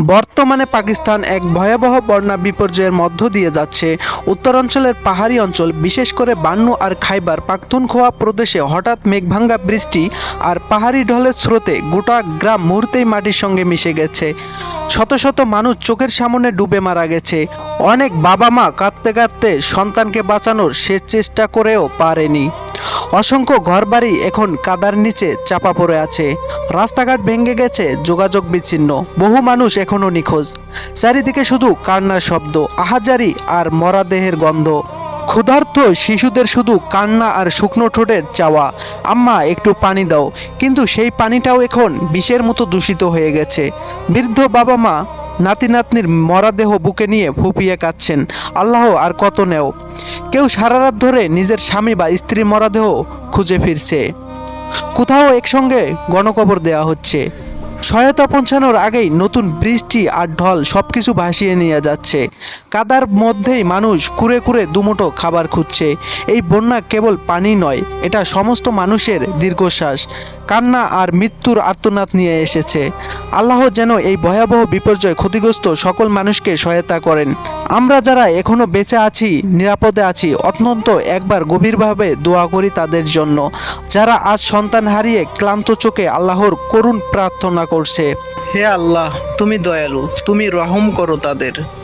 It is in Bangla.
বর্তমানে পাকিস্তান এক ভয়াবহ বন্যা বিপর্যয়ের মধ্য দিয়ে যাচ্ছে। উত্তরাঞ্চলের পাহাড়ি অঞ্চল, বিশেষ করে বান্নু আর খাইবার পাখতুনখোয়া প্রদেশে হঠাৎ মেঘভাঙ্গা বৃষ্টি আর পাহাড়ি ঢলের স্রোতে গোটা গ্রাম মুহূর্তেই মাটির সঙ্গে মিশে গেছে। শত শত মানুষ চোখের সামনে ডুবে মারা গেছে। অনেক বাবা মা কাঁদতে কাঁদতে সন্তানকে বাঁচানোর শেষ চেষ্টা করেও পারেনি। অসংখ্য ঘরবাড়ি এখন কাদার নিচে চাপা পড়ে আছে। রাস্তাঘাট ভেঙে গেছে, যোগাযোগ বিচ্ছিন্ন। বহু মানুষ এখনও নিখোঁজ। চারিদিকে শুধু কান্নার শব্দ, আহাজারি আর মরাদেহের গন্ধ। ক্ষুধার্ত শিশুদের শুধু কান্না আর শুকনো ঠোঁটের চাওয়া। আম্মা, একটু পানি দাও। কিন্তু সেই পানিটাও এখন বিষের মতো দূষিত হয়ে গেছে। বৃদ্ধ বাবা মা নাতি নাতনির মরাদেহ বুকে নিয়ে ফুপিয়ে কাঁদছেন। আল্লাহ, আর কত নেও? কেউ সারা রাত ধরে নিজের স্বামী বা স্ত্রীর মরাদেহ খুঁজে ফিরছে। কোথাও একসঙ্গে গণকবর দেওয়া হচ্ছে। সহায়তা পৌঁছানোর আগেই নতুন বৃষ্টি আর ঢল সব কিছু ভাসিয়ে নিয়ে যাচ্ছে। কাদার মধ্যেই মানুষ কুরে কুরে দুমুঠো খাবার খুঁজছে। এই বন্যা কেবল পানি নয়, এটা সমস্ত মানুষের দীর্ঘশ্বাস। কান্না আর মৃত্যুর আর্তনাদ নিয়ে এসেছে। আল্লাহ যেন এই ভয়াবহ বিপর্যয় ক্ষতিগ্রস্ত সকল মানুষকে সহায়তা করেন। আমরা যারা এখনও বেঁচে আছি, নিরাপদে আছি, অত্যন্ত একবার গভীরভাবে দোয়া করি তাদের জন্য। যারা আজ সন্তান হারিয়ে ক্লান্ত চোখে আল্লাহর করুণ প্রার্থনা করছে। হে আল্লাহ, তুমি দয়ালু, তুমি রহম করো তাদের।